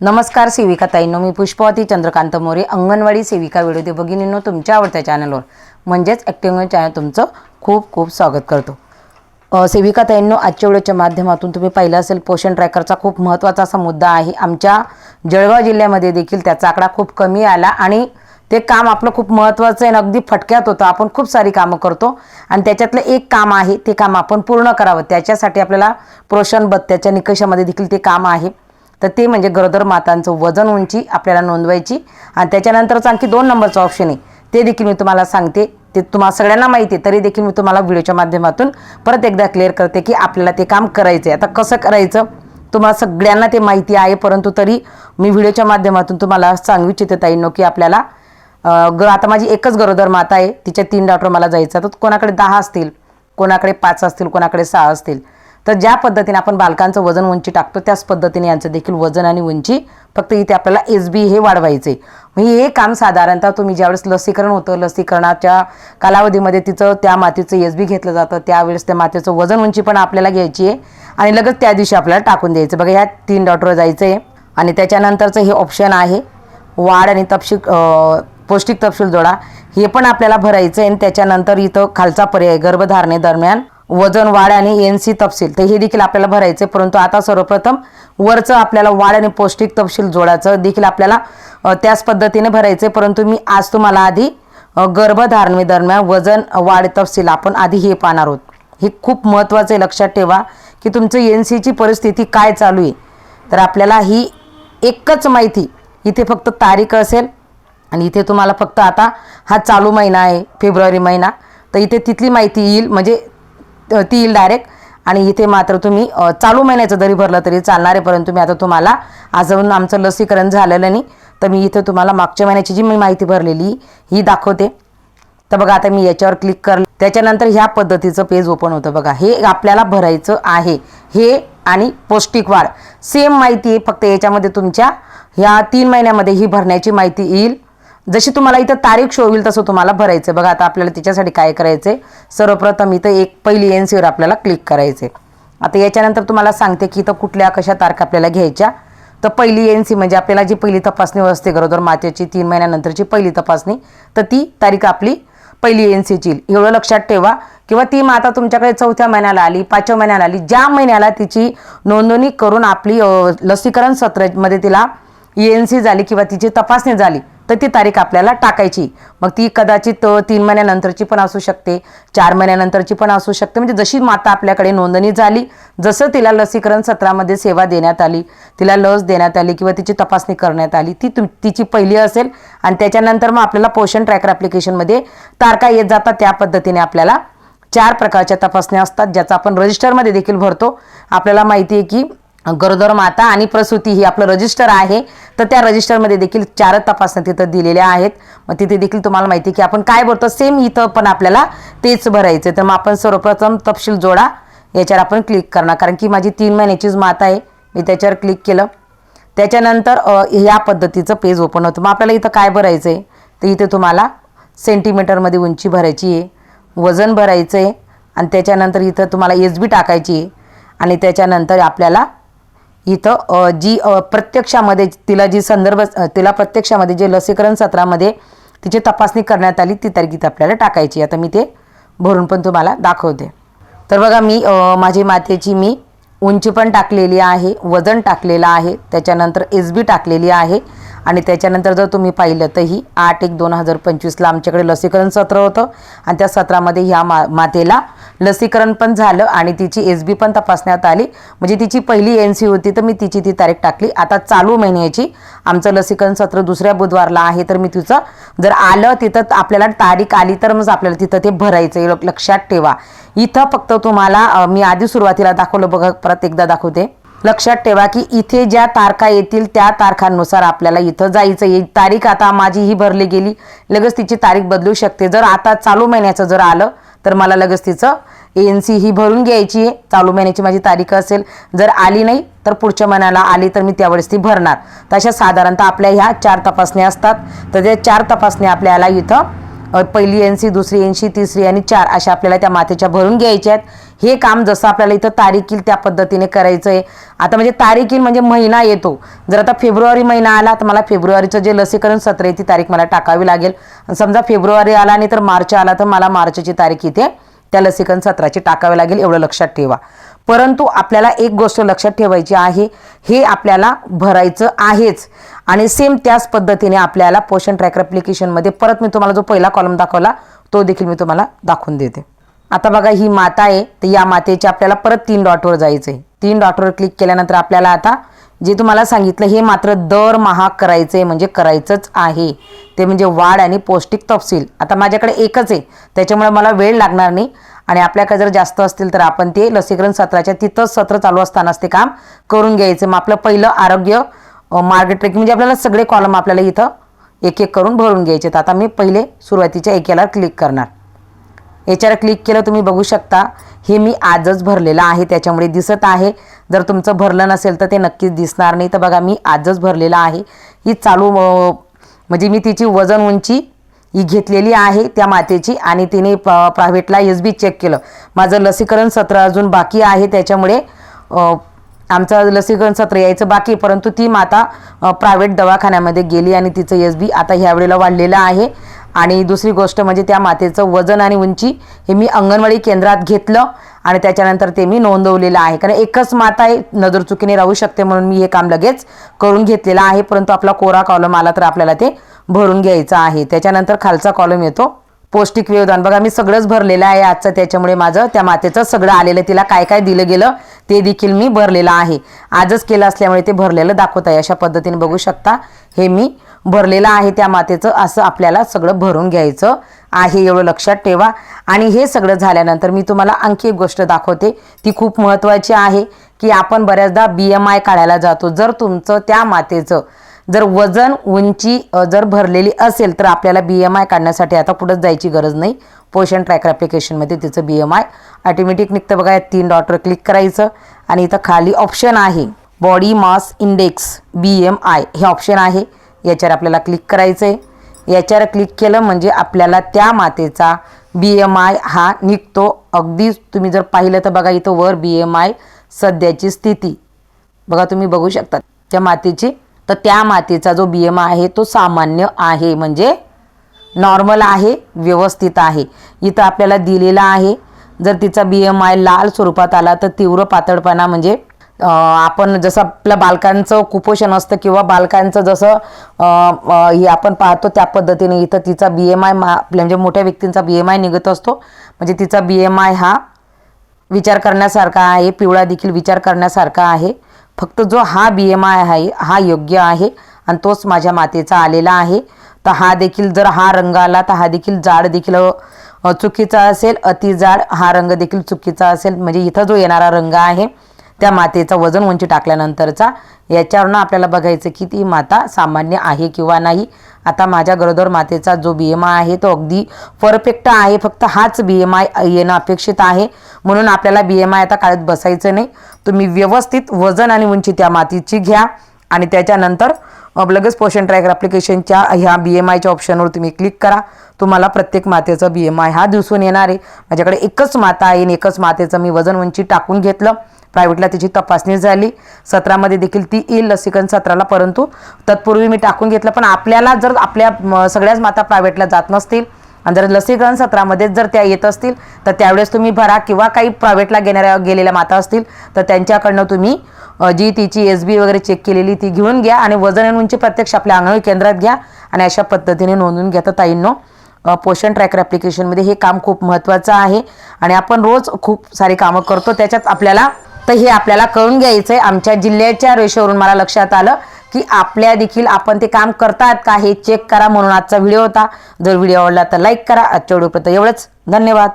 नमस्कार सेविका ताईंनो मी पुष्पवती चंद्रकांत मोरे अंगणवाडी सेविका व्हिडिओ भगिनींनो तुमच्या आवडत्या चॅनलवर. म्हणजेच ॲक्टिंग चॅनल तुमचं खूप खूप स्वागत करतो. सेविका ताईंनो आजच्या व्हिडिओच्या माध्यमातून तुम्ही पाहिलं असेल पोषण ट्रॅकरचा खूप महत्त्वाचा असा मुद्दा आहे. आमच्या जळगाव जिल्ह्यामध्ये देखील त्याचा आकडा खूप कमी आला आणि ते काम आपलं खूप महत्त्वाचं आहे आणि अगदी फटक्यात होतं. आपण खूप सारी कामं करतो आणि त्याच्यातलं एक काम आहे ते काम आपण पूर्ण करावं. त्याच्यासाठी आपल्याला पोषण बत्त्याच्या निकषामध्ये देखील ते काम आहे. तर ते म्हणजे गरोदर मातांचं वजन उंची आपल्याला नोंदवायची. आणि त्याच्यानंतरच आणखी दोन नंबरचं ऑप्शन आहे. ते देखील मी तुम्हाला सांगते. ते तुम्हाला सगळ्यांना माहिती आहे तरी देखील मी तुम्हाला व्हिडिओच्या माध्यमातून परत एकदा क्लिअर करते की आपल्याला ते काम करायचं आहे आता कसं करायचं? तुम्हाला सगळ्यांना ते माहिती आहे परंतु तरी मी व्हिडिओच्या माध्यमातून तुम्हाला सांगू इच्छिते ताईंनो की आपल्याला ग आता माझी एकच गरोदर माता आहे. तिच्या तीन डॉक्टर मला जायचं तर कोणाकडे दहा असतील कोणाकडे पाच असतील कोणाकडे सहा असतील तर ज्या पद्धतीने आपण बालकांचं वजन उंची टाकतो त्याच पद्धतीने यांचं देखील वजन आणि उंची फक्त इथे आपल्याला एस बी हे वाढवायचे. मग हे काम साधारणतः तुम्ही ज्यावेळेस लसीकरण होतं लसीकरणाच्या कालावधीमध्ये तिचं त्या मातीचं एस बी घेतलं जातं त्यावेळेस त्या मातीचं वजन उंची पण आपल्याला घ्यायची आहे आणि लगेच त्या दिवशी आपल्याला टाकून द्यायचं. बघा ह्या तीन डॉक्टर जायचं आहे आणि त्याच्यानंतरचं हे ऑप्शन आहे वाढ आणि तपशील पौष्टिक तपशील जोडा हे पण आपल्याला भरायचं आहे आणि त्याच्यानंतर इथं खालचा पर्याय गर्भधारणेदरम्यान वजन वाढ आणि एन सी तपशील. तर हे देखील आपल्याला भरायचं. आहे परंतु आता सर्वप्रथम वरचं आपल्याला वाढ आणि पौष्टिक तपशील जोडायचं देखील आपल्याला त्याच पद्धतीने भरायचं. आहे परंतु मी आज तुम्हाला आधी गर्भधारणेदरम्यान वजन वाढ तपशील आपण आधी हे पाहणार आहोत. हे खूप महत्त्वाचं आहे. लक्षात ठेवा की तुमचं एन सीची परिस्थिती काय चालू आहे. तर आपल्याला ही एकच माहिती इथे फक्त तारीख असेल आणि इथे तुम्हाला फक्त आता हा चालू महिना आहे फेब्रुवारी महिना. तर इथे तिथली माहिती येईल. म्हणजे ती येईल डायरेक्ट आणि इथे मात्र तुम्ही चालू महिन्याचं जरी भरलं तरी चालणार आहे परंतु मी आता तुम्हाला अजून आमचं लसीकरण झालेलं नाही. तर मी इथे तुम्हाला मागच्या महिन्याची जी मी माहिती भरलेली ही दाखवते. तर बघा आता मी याच्यावर क्लिक कर त्याच्यानंतर ह्या पद्धतीचं पेज ओपन होतं बघा. हे आपल्याला भरायचं आहे. हे आणि पौष्टिक वाढ. सेम माहिती आहे फक्त याच्यामध्ये तुमच्या ह्या तीन महिन्यामध्ये ही भरण्याची माहिती येईल. जशी तुम्हाला इथं तारीख शो होईल तसं तुम्हाला भरायचं बघा आता आपल्याला त्याच्यासाठी काय करायचं आहे सर्वप्रथम इथं एक पहिली एन सीवर आपल्याला क्लिक करायचं आता याच्यानंतर तुम्हाला सांगते की इथं कुठल्या कशा तारखा आपल्याला घ्यायच्या. तर पहिली एन सी म्हणजे आपल्याला जी पहिली तपासणी असते गरोदर मातेची तीन महिन्यानंतरची पहिली तपासणी तर ती तारीख आपली पहिली एन सीची येईल एवढं लक्षात ठेवा. किंवा ती माता तुमच्याकडे चौथ्या महिन्याला आली पाचव्या महिन्याला आली ज्या महिन्याला तिची नोंदणी करून आपली लसीकरण सत्रामध्ये तिला एन सी झाली किंवा तिची तपासणी झाली तर ती तारीख आपल्याला टाकायची. मग ती कदाचित तीन महिन्यानंतरची पण असू शकते चार महिन्यानंतरची पण असू शकते. म्हणजे जशी माता आपल्याकडे नोंदणी झाली जसं तिला लसीकरण सत्रामध्ये सेवा देण्यात आली तिला लस देण्यात आली किंवा तिची तपासणी करण्यात आली ती तु तिची पहिली असेल आणि त्याच्यानंतर मग आपल्याला पोषण ट्रॅकर ॲप्लिकेशनमध्ये तारखा येत जातात. त्या पद्धतीने आपल्याला चार प्रकारच्या तपासण्या असतात ज्याचा आपण रजिस्टरमध्ये देखील भरतो. आपल्याला माहिती आहे की गरोदर माता आणि प्रसूती ही आपलं रजिस्टर आहे. तर त्या रजिस्टरमध्ये देखील चार तपासण्या तिथं दिलेल्या आहेत. मग तिथे देखील तुम्हाला माहिती आहे की आपण काय भरतो सेम इथं पण आपल्याला तेच भरायचं तर मग आपण सर्वप्रथम तपशील जोडा. याच्यावर आपण क्लिक करणार. कारण की माझी तीन महिन्याचीच माता आहे. मी त्याच्यावर क्लिक केलं. त्याच्यानंतर ह्या पद्धतीचं पेज ओपन होतं. मग आपल्याला इथं काय भरायचं आहे तर इथे तुम्हाला सेंटीमीटरमध्ये उंची भरायची आहे. वजन भरायचं आहे आणि त्याच्यानंतर इथं तुम्हाला एस बी टाकायची आहे. आणि त्याच्यानंतर आपल्याला इथं जी प्रत्यक्षामध्ये तिला जी संदर्भ तिला प्रत्यक्षामध्ये जे लसीकरण सत्रामध्ये तिची तपासणी करण्यात आली ती तारीख इथं आपल्याला टाकायची. आता मी ते भरून पण तुम्हाला दाखवते. तर बघा मी माझी मातेची मी उंची पण टाकलेली आहे वजन टाकलेलं आहे त्याच्यानंतर एस बी टाकलेली आहे आणि त्याच्यानंतर जर तुम्ही पाहिलं तर ही आठ एक दोन हजार पंचवीसला आमच्याकडे लसीकरण सत्र होतं आणि त्या सत्रामध्ये ह्या मा मातेला लसीकरण पण झालं आणि तिची एस बी पण तपासण्यात आली. म्हणजे तिची पहिली एन सी होती तर मी तिची ती तारीख टाकली. आता चालू महिन्याची. आमचं लसीकरण सत्र दुसऱ्या बुधवारला आहे तर मी तिचं जर आलं तिथं आपल्याला तारीख आली तर मग आपल्याला तिथं ते भरायचं. लक्षात ठेवा. इथं फक्त तुम्हाला मी आधी सुरुवातीला दाखवलं बघा परत एकदा दाखवते. लक्षात ठेवा की इथे ज्या तारखा येतील त्या तारखांनुसार आपल्याला इथं जायचं तारीख आता माझी ही भरली गेली. लगेच तिची तारीख बदलू शकते. जर आता चालू महिन्याचं जर आलं तर मला लगेच तिचं एन सी ही भरून घ्यायची आहे. चालू महिन्याची माझी तारीख असेल. जर आली नाही तर पुढच्या महिन्याला आली तर मी त्यावेळेस ती भरणार. तशा साधारणतः आपल्या ह्या चार तपासण्या असतात. तर त्या चार तपासण्या आपल्याला इथं पहिली एन सी दुसरी एन सी तिसरी आणि चार अशा आपल्याला त्या मातेच्या भरून घ्यायच्या आहेत. हे काम जसं आपल्याला इथं तारीख येईल त्या पद्धतीने करायचं आहे. आता म्हणजे तारीख येईल म्हणजे महिना येतो. जर आता फेब्रुवारी महिना आला तर मला फेब्रुवारीचं जे लसीकरण सत्र आहे ती तारीख मला टाकावी लागेल. समजा फेब्रुवारी आला नाही तर मार्च आला तर मला मार्चची तारीख इथे त्या लसीकरण सत्राची टाकावे लागेल एवढं लक्षात ठेवा. परंतु आपल्याला एक गोष्ट लक्षात ठेवायची आहे हे आपल्याला भरायचं आहेच. आणि सेम त्याच पद्धतीने आपल्याला पोषण ट्रॅकर ॲप्लिकेशनमध्ये परत मी तुम्हाला जो पहिला कॉलम दाखवला तो देखील मी तुम्हाला दाखवून देते. आता बघा ही माता आहे तर या मातेच्या आपल्याला परत तीन डॉटवर जायचं आहे तीन डॉटवर क्लिक केल्यानंतर आपल्याला आता जे तुम्हाला सांगितलं हे मात्र दरमहा करायचं आहे म्हणजे करायचंच आहे. ते म्हणजे वाढ आणि पौष्टिक तपशील. आता माझ्याकडे एकच आहे. त्याच्यामुळे मला वेळ लागणार नाही. आणि आपल्याकडे जर जास्त असतील तर आपण ते लसीकरण सत्राच्या तिथंच सत्र चालू असतानाच ते काम करून घ्यायचं. मग आपलं पहिलं आरोग्य मार्ग ट्रेक म्हणजे आपल्याला सगळे कॉलम आपल्याला इथं एक एक करून भरून घ्यायचे आता मी पहिले सुरुवातीच्या एकेला क्लिक करणार. याच्यावर क्लिक केलं तुम्ही बघू शकता. हे मी आजच भरलेलं आहे. त्याच्यामुळे दिसत आहे. जर तुमचं भरलं नसेल तर ते नक्कीच दिसणार नाही. तर बघा मी आजच भरलेलं आहे. ही चालू म्हणजे मी तिची वजन उंची ही घेतलेली आहे त्या मातेची आणि तिने प्रायव्हेटला एस बी चेक केलं. माझं लसीकरण सत्र अजून बाकी आहे त्याच्यामुळे आमचं लसीकरण सत्र यायचं बाकी परंतु ती माता प्रायव्हेट दवाखान्यामध्ये गेली आणि तिचं एस बी आता ह्या वेळेला वाढलेलं आहे. आणि दुसरी गोष्ट म्हणजे त्या मातेचं वजन आणि उंची हे मी अंगणवाडी केंद्रात घेतलं आणि त्याच्यानंतर ते मी नोंदवलेलं आहे. कारण एकच माता आहे नजर चुकीने राहू शकते म्हणून मी हे काम लगेच करून घेतलेलं आहे. परंतु आपला कोरा कॉलम आला तर आपल्याला ते भरून घ्यायचं आहे. त्याच्यानंतर खालचा कॉलम येतो. पौष्टिक व्यवधान. बघा मी सगळंच भरलेलं आहे आजचं. त्याच्यामुळे माझं त्या मातेचं सगळं आलेलं तिला काय काय दिलं गेलं ते देखील मी भरलेलं आहे. आजच केलं असल्यामुळे ते भरलेलं दाखवत आहे. अशा पद्धतीने बघू शकता. हे मी भरलेलं आहे त्या मातेचं असं आपल्याला सगळं भरून घ्यायचं आहे एवढं लक्षात ठेवा. आणि हे सगळं झाल्यानंतर मी तुम्हाला आणखी एक गोष्ट दाखवते. ती खूप महत्त्वाची आहे की आपण बऱ्याचदा बी एम आय काढायला जातो. जर तुमचं त्या मातेचं जर वजन उंची जर भरलेली असेल तर आपल्याला बी एम आय काढण्यासाठी आता कुठंच जायची गरज नाही. पोषण ट्रॅकर ॲप्लिकेशनमध्ये तिचं बी एम आय ऑटोमॅटिक निघतं बघा. या तीन डॉटवर क्लिक करायचं. आणि इथं खाली ऑप्शन आहे. Body mass index B M I हे ऑप्शन आहे. याच्यावर आपल्याला क्लिक करायचं आहे याच्यावर क्लिक केलं म्हणजे आपल्याला त्या मातेचा बी एम आय हा निघतो. अगदी तुम्ही जर पाहिलं तर बघा इथं वर बी एम आय सध्याची स्थिती. बघा तुम्ही बघू शकता. त्या मातेची तर त्या मातेचा जो बी एम आय आहे तो सामान्य आहे. म्हणजे नॉर्मल आहे व्यवस्थित आहे. इथं आपल्याला दिलेला आहे. जर तिचा बी एम आय लाल स्वरूपात आला तर तीव्र पातळपणा म्हणजे आपण जसं आपल्या बालकांचं कुपोषण असतं किंवा बालकांचं जसं हे आपण पाहतो त्या पद्धतीने इथं तिचा बी एम आय म्हणजे मोठ्या व्यक्तींचा बी एम आय निघत असतो. म्हणजे तिचा बी एम आय हा विचार करण्यासारखा आहे पिवळा देखील विचार करण्यासारखा आहे. फक्त जो हा बी एम आय आहे हा योग्य आहे आणि तोच माझ्या मातेचा आलेला आहे. तर हा देखील जर हा रंग आला तर हा देखील जाड देखील चुकीचा असेल. अति जाड हा रंग देखील चुकीचा असेल. म्हणजे इथं जो येणारा रंग आहे त्या मातेचा वजन उंची टाकल्यानंतरचा याच्यावरनं आपल्याला बघायचं की ती माता सामान्य आहे किंवा नाही. आता माझ्या गरोदर मातेचा जो बी एम आय आहे तो अगदी परफेक्ट आहे. फक्त हाच बी एम आय येणं अपेक्षित आहे. म्हणून आपल्याला बी एम आय आता काळात बसायचं नाही. तुम्ही व्यवस्थित वजन आणि उंची त्या मातीची घ्या. आणि त्याच्यानंतर लगेच पोषण ट्रॅकर ॲप्लिकेशनच्या ह्या बी एम आयच्या ऑप्शनवर तुम्ही क्लिक करा. तुम्हाला प्रत्येक मातेचा बी एम आय हा दिसून येणार आहे. माझ्याकडे एकच माता आहे आणि एकच मातेचं मी वजन उंची टाकून घेतलं. प्रायव्हेटला तिची तपासणी झाली. सत्रामध्ये देखील ती येईल लसीकरण सत्राला परंतु तत्पूर्वी मी टाकून घेतलं पण आपल्याला जर आपल्या सगळ्याच माता प्रायव्हेटला जात नसतील आणि जर लसीकरण सत्रामध्ये जर त्या येत असतील तर त्यावेळेस तुम्ही भरा किंवा काही प्रायव्हेटला घेणाऱ्या गेलेल्या माता असतील तर त्यांच्याकडनं तुम्ही जी तिची एस बी वगैरे चेक केलेली ती घेऊन घ्या आणि वजन आणि उंची प्रत्यक्ष आपल्या अंगणवाडी केंद्रात घ्या आणि अशा पद्धतीने नोंदवून घ्या. तर ताईंनो पोषण ट्रॅकर ॲप्लिकेशनमध्ये हे काम खूप महत्त्वाचं आहे आणि आपण रोज खूप सारी कामं करतो त्याच्यात आपल्याला तर हे आपल्याला कळून घ्यायचं आहे आमच्या जिल्ह्याच्या रेषेवरून मला लक्षात आलं की आपल्या देखील आपण ते काम करतात का हे चेक करा म्हणून आजचा व्हिडिओ होता. जर व्हिडिओ आवडला तर लाईक करा. आजच्या व्हिडिओपर्यंत एवढंच. धन्यवाद.